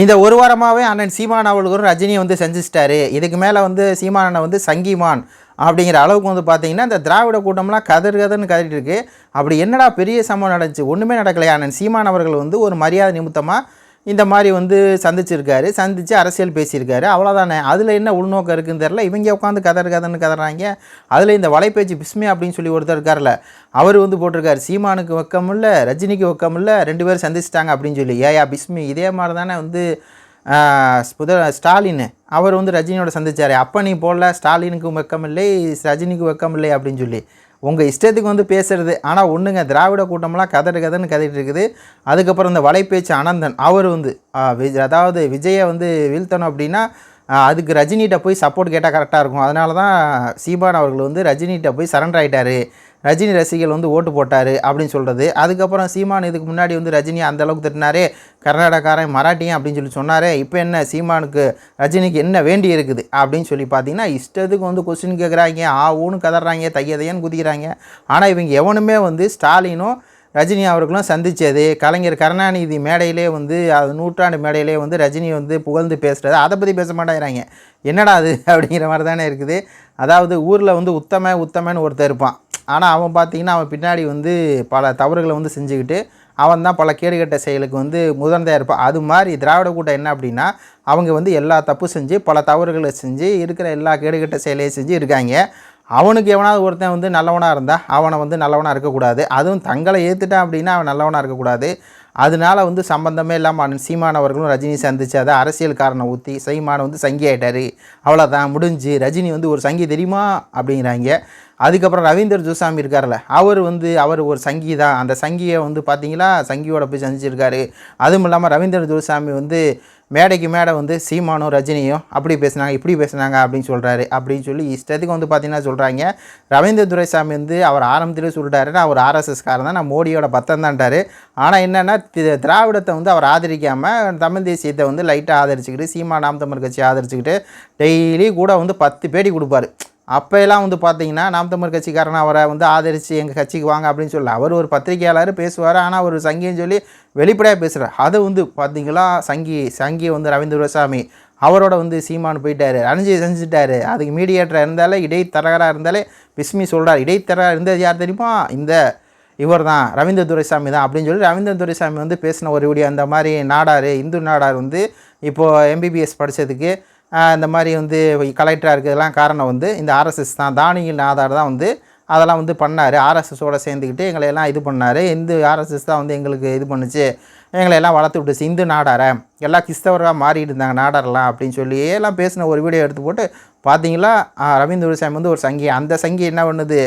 இந்த ஒரு வாரமாகவே அண்ணன் சீமான் அவர்களும் ரஜினி வந்து செஞ்சுச்சிட்டாரு. இதுக்கு மேலே வந்து சீமான் வந்து சங்கிமான் அப்படிங்கிற அளவுக்கு வந்து பார்த்தீங்கன்னா இந்த திராவிட கூட்டம்லாம் கதர் கதர்னு கதறிட்டு இருக்கு. அப்படி என்னடா பெரிய சம்பவம் நடந்துச்சு? ஒன்றுமே நடக்கலையா. அண்ணன் சீமான் அவர்கள் வந்து ஒரு மரியாதை நிமித்தமாக இந்த மாதிரி வந்து சந்திச்சிருக்காரு சந்தித்து அரசியல் பேசியிருக்காரு. அவ்வளோதானே அதில் என்ன உள்நோக்கம் இருக்குன்னு தெரில இவங்க உட்காந்து கதறு கதன்னு கதறாங்க. அதில் இந்த வலைப்பேச்சு பிஸ்மி அப்படின்னு சொல்லி ஒருத்தர் இருக்கார்ல அவர் வந்து போட்டிருக்காரு. சீமானுக்கு வெக்கம் இல்லை ரஜினிக்கு வக்கம் இல்லை ரெண்டு பேரும் சந்திச்சிட்டாங்க அப்படின்னு சொல்லி. ஏயா பிஸ்மி இதே மாதிரி தானே வந்து புத ஸ்டாலின். அவர் வந்து ரஜினியோட சந்திச்சார். அப்போ நீ போடல ஸ்டாலினுக்கு வெக்கம் இல்லை ரஜினிக்கு வெக்கம் இல்லை அப்படின்னு சொல்லி. உங்கள் இஷ்டத்துக்கு வந்து பேசுறது. ஆனால் ஒன்றுங்க திராவிட கூட்டம்லாம் கதறு கதன்னு கதறிட்டு இருக்குது. அதுக்கப்புறம் இந்த வலைப்பேச்சு அனந்தன் அவர் வந்து அதாவது விஜயை வந்து வீழ்த்தணும் அப்படின்னா அதுக்கு ரஜினிகிட்ட போய் சப்போர்ட் கேட்டால் கரெக்டாக இருக்கும். அதனால தான் சீமான் அவர்கள் வந்து ரஜினிகிட்ட போய் சரண்டர் ஆகிட்டார் ரஜினி ரசிகர்கள் வந்து ஓட்டு போட்டார் அப்படின்னு சொல்கிறது அதுக்கப்புறம் சீமான் இதுக்கு முன்னாடி வந்து ரஜினி அந்த அளவுக்கு திட்டினாரே. கர்நாடகாரன் மராட்டியன் அப்படின்னு சொல்லி சொன்னாரே. இப்போ என்ன சீமானுக்கு ரஜினிக்கு என்ன வேண்டி இருக்குது அப்படின்னு சொல்லி பார்த்தீங்கன்னா இஷ்டத்துக்கு வந்து கொஸ்டின் கேட்குறாங்க ஆ ஊன்னு கதறாங்க தையதையன்னு குதிக்கிறாங்க. ஆனால் இவங்க எவனுமே வந்து ஸ்டாலினும் ரஜினி அவர்களும் சந்தித்தது கலைஞர் கருணாநிதி மேடையிலே வந்து அது நூற்றாண்டு மேடையிலே வந்து ரஜினி வந்து புகழ்ந்து பேசுகிறது அதை பற்றி பேச மாட்டேங்கிறாங்க. என்னடா அது அப்படிங்கிற மாதிரி தானே இருக்குது. அதாவது ஊரில் வந்து உத்தம உத்தமன்னு ஒருத்தர் இருப்பான். ஆனால் அவன் பார்த்தீங்கன்னா அவன் பின்னாடி வந்து பல தவறுகளை வந்து செஞ்சுக்கிட்டு அவன் தான் பல கேடுகட்ட செயலுக்கு வந்து முதன்மையாக இருப்பான். அது மாதிரி திராவிட கூட்டம் என்ன அப்படின்னா அவங்க வந்து எல்லா தப்பு செஞ்சு பல தவறுகளை செஞ்சு இருக்கிற எல்லா கேடுகட்ட செயலையும் செஞ்சு இருக்காங்க. அவனுக்கு எவனாவது ஒருத்தன் வந்து நல்லவனாக இருந்தால் அவனை வந்து நல்லவனாக இருக்கக்கூடாது. அதுவும் தங்களை ஏற்றுட்டான் அப்படின்னா அவன் நல்லவனாக இருக்கக்கூடாது. அதனால வந்து சம்பந்தமே இல்லாமல் சீமானவர்களும் ரஜினி சந்திச்சு அதை அரசியல் காரணம் ஊற்றி சீமான வந்து சங்கி ஆகிட்டார் அவ்வளோதான் முடிஞ்சு. ரஜினி வந்து ஒரு சங்கி தெரியுமா அப்படிங்கிறாங்க. அதுக்கப்புறம் ரவீந்தர் ஜோசாமி இருக்கார்ல அவர் வந்து அவர் ஒரு சங்கி தான் அந்த சங்கியை வந்து பார்த்தீங்களா சங்கியோட போய் சந்திச்சிருக்காரு. அதுவும் இல்லாமல் ரவீந்தர் ஜோசாமி வந்து மேடைக்கு மேடை வந்து சீமானும் ரஜினியும் அப்படி பேசுனாங்க இப்படி பேசுனாங்க அப்படின்னு சொல்கிறாரு அப்படின்னு சொல்லி இஷ்டத்துக்கு வந்து பார்த்தீங்கன்னா சொல்கிறாங்க ரவீந்திர துரைசாமி வந்து அவர் ஆரம்பத்திலே சொல்லிட்டாருன்னா அவர் ஆர்எஸ்எஸ்காரன் தான். நான் மோடியோட பத்தந்தான்ட்டாரு ஆனால் என்னென்னா தி- திராவிடத்தை வந்து அவர் ஆதரிக்காமல் தமிழ் தேசியத்தை வந்து லைட்டாக ஆதரிச்சுக்கிட்டு சீமா நாம் தமிழ் கட்சி ஆதரிச்சுக்கிட்டு டெய்லி கூட வந்து பத்து பேடி கொடுப்பாரு. அப்போயெல்லாம் வந்து பார்த்தீங்கன்னா நாம் தமிழ் கட்சிக்காரன் அவரை வந்து ஆதரித்து எங்கள் கட்சிக்கு வாங்க அப்படின்னு சொல்லி அவர் ஒரு பத்திரிகையாளர் பேசுவார். ஆனால் ஒரு சங்கின்னு சொல்லி வெளிப்படையாக பேசுகிறார் அது வந்து பார்த்தீங்களா சங்கி சங்கி வந்து ரவீந்திர துரைசாமி அவரோட வந்து சீமான் போயிட்டார். அணிஞ்சு செஞ்சுட்டார். அதுக்கு மீடியேட்டராக இருந்தாலே இடைத்தரகராக இருந்தாலே பிஸ்மி சொல்கிறார் இடைத்தரகராக இருந்தது யார் தெரியுமா? இந்த இவர் தான் ரவீந்திர துரைசாமி தான் அப்படின்னு சொல்லி ரவீந்திர துரைசாமி வந்து பேசின ஒரு வீடியோ அந்த மாதிரி நாடார் இந்து நாடார் வந்து இப்போது எம்பிபிஎஸ் படித்ததுக்கு இந்த மாதிரி வந்து கலெக்டராக இருக்கிறதுலாம் காரணம் வந்து இந்த ஆர்எஸ்எஸ் தான். தானியில் ஆதார் தான் வந்து அதெல்லாம் வந்து பண்ணார். ஆர்எஸ்எஸோடு சேர்ந்துக்கிட்டு எங்களை எல்லாம் இது பண்ணார். இந்து ஆர்எஸ்எஸ் தான் வந்து எங்களுக்கு இது பண்ணுச்சு. எங்களை எல்லாம் வளர்த்து விட்டுச்சு. இந்து நாடாரை. எல்லாம் கிறிஸ்தவராக மாறிட்டு இருந்தாங்க நாடாரெல்லாம் அப்படின்னு சொல்லி எல்லாம் பேசின ஒரு வீடியோ எடுத்து போட்டு பார்த்தீங்களா ரவீந்திர சாமி வந்து ஒரு சங்கி அந்த சங்கி என்ன பண்ணுது?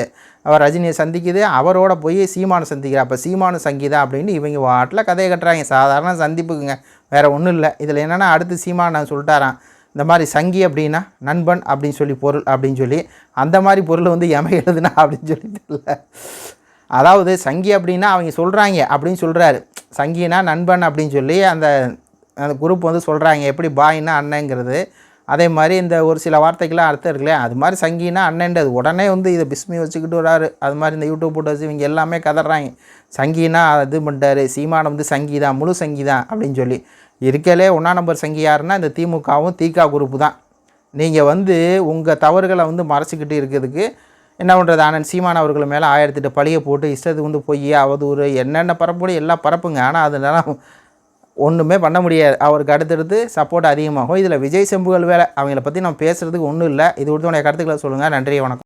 அவர் ரஜினியை சந்திக்குது. அவரோட போய் சீமானை சந்திக்கிறா அப்போ சீமானு சங்கி தான் அப்படின்னு இவங்க வாட்டில் கதையை கட்டுறாங்க. சாதாரண சந்திப்புக்குங்க. வேறு ஒன்றும் இல்லை. இதில் என்னென்னா அடுத்து சீமான் சொல்லிட்டாரான் இந்த மாதிரி சங்கி அப்படின்னா நண்பன் அப்படின்னு சொல்லி பொருள் அப்படின்னு சொல்லி அந்த மாதிரி பொருள் வந்து எம எழுதுனா அப்படின்னு சொல்லி தெரியல. அதாவது சங்கி அப்படின்னா அவங்க சொல்கிறாங்க அப்படின்னு சொல்கிறாரு சங்கினா நண்பன் அப்படின்னு சொல்லி அந்த அந்த குரூப் வந்து சொல்கிறாங்க எப்படி பாய்னா அண்ணங்கிறது அதே மாதிரி இந்த ஒரு சில வார்த்தைகள்லாம் அர்த்தம் இருக்குல்ல அது மாதிரி சங்கினா அண்ணன்றது. உடனே வந்து இதை பிஸ்மி வச்சுக்கிட்டு வராரு. அது மாதிரி இந்த யூடியூப் போட்டு வச்சு இவங்க எல்லாமே கதறாங்க. சங்கினா இது பண்ணிட்டாரு. சீமானம் வந்து சங்கி தான் முழு சங்கி தான் அப்படின்னு சொல்லி. இருக்கலே ஒன்றா நம்பர் சங்கி யாருன்னா இந்த திமுகவும் தீகா குரூப்பு தான். நீங்கள் வந்து உங்கள் தவறுகளை வந்து மறைச்சிக்கிட்டு இருக்கிறதுக்கு என்ன பண்ணுறது ஆனந்த் சீமான் அவர்கள் மேலே ஆயிரத்தெட்டு பழியை போட்டு இஷ்டத்துக்கு வந்து பொய் அவதூறு என்னென்ன பரப்புடைய எல்லாம் பரப்புங்க. ஆனால் அதனால ஒன்றுமே பண்ண முடியாது. அவருக்கு அடுத்தடுத்து சப்போர்ட் அதிகமாகும். இதில் விஜய் செம்புகள் வேலை அவங்கள பற்றி நம்ம பேசுகிறதுக்கு ஒன்றும் இல்லை. இது கொடுத்தோடைய கருத்துக்களை சொல்லுங்கள் நன்றி வணக்கம்.